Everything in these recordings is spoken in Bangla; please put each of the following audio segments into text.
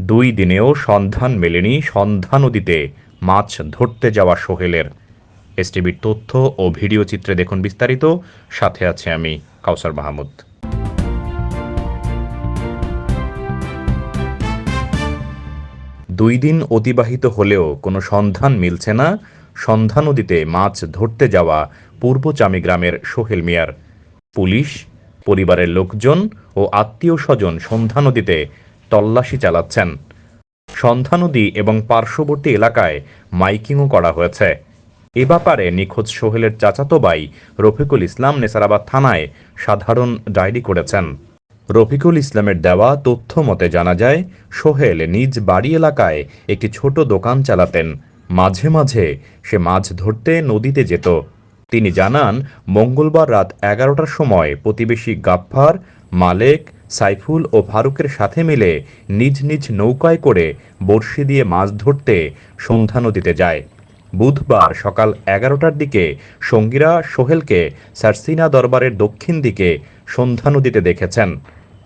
দুই দিনেও সন্ধান মেলেনি সন্ধ্যা নদীতে মাছ ধরতে যাওয়া সোহেলের। এসটিভির তথ্য ও ভিডিও চিত্রে দেখুন বিস্তারিত। সাথে আছে আমি কাউসার মাহমুদ। দুই দিন অতিবাহিত হলেও কোনো সন্ধান মিলছে না। সন্ধ্যা নদীতে মাছ ধরতে যাওয়া পূর্বচামী গ্রামের সোহেল মিয়ার। পুলিশ, পরিবারের লোকজন ও আত্মীয় স্বজন সন্ধ্যা নদীতে তল্লাশি চালাচ্ছেন। সন্ধ্যা নদী এবং পার্শ্ববর্তী এলাকায় মাইকিংও করা হয়েছে। এ ব্যাপারে নিখোঁজ সোহেলের চাচাতো ভাই রফিকুল ইসলাম নেসারাবাদ থানায় সাধারণ ডায়েরি করেছেন। রফিকুল ইসলামের দেওয়া তথ্য মতে জানা যায়, সোহেল নিজ বাড়ি এলাকায় একটি ছোট দোকান চালাতেন। মাঝে মাঝে সে মাছ ধরতে নদীতে যেত। তিনি জানান, মঙ্গলবার রাত এগারোটার সময় প্রতিবেশী গাফফার মালেক সাইফুল ও ফারুকের সাথে মিলে নিজ নিজ নৌকায় করে বড়শি দিয়ে মাছ ধরতে সন্ধ্যা নদীতে যায়। বুধবার সকাল এগারোটার দিকে সঙ্গীরা সোহেলকে সারসিনা দরবারের দক্ষিণ দিকে সন্ধ্যা নদীতে দেখেছেন।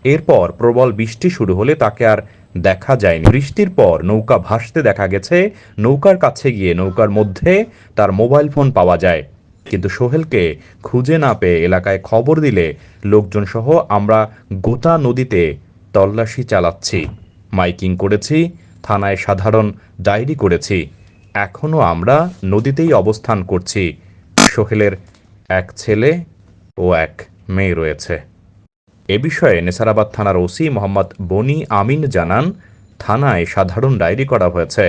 এরপর প্রবল বৃষ্টি শুরু হলে তাকে আর দেখা যায়নি। বৃষ্টির পর নৌকা ভাসতে দেখা গেছে, নৌকার কাছে গিয়ে নৌকার মধ্যে তার মোবাইল ফোন পাওয়া যায়। কিন্তু সোহেলকে খুঁজে না পেয়ে এলাকায় খবর দিলে লোকজন সহ আমরা গোটা নদীতে তল্লাশি চালাচ্ছি। মাইকিং করেছি, থানায় সাধারণ ডায়েরি করেছি। এখনও আমরা নদীতেই অবস্থান করছি। সোহেলের এক ছেলে ও এক মেয়ে রয়েছে। এ বিষয়ে নেসারাবাদ থানার ওসি মোহাম্মদ বনি আমিন জানান, থানায় সাধারণ ডায়েরি করা হয়েছে।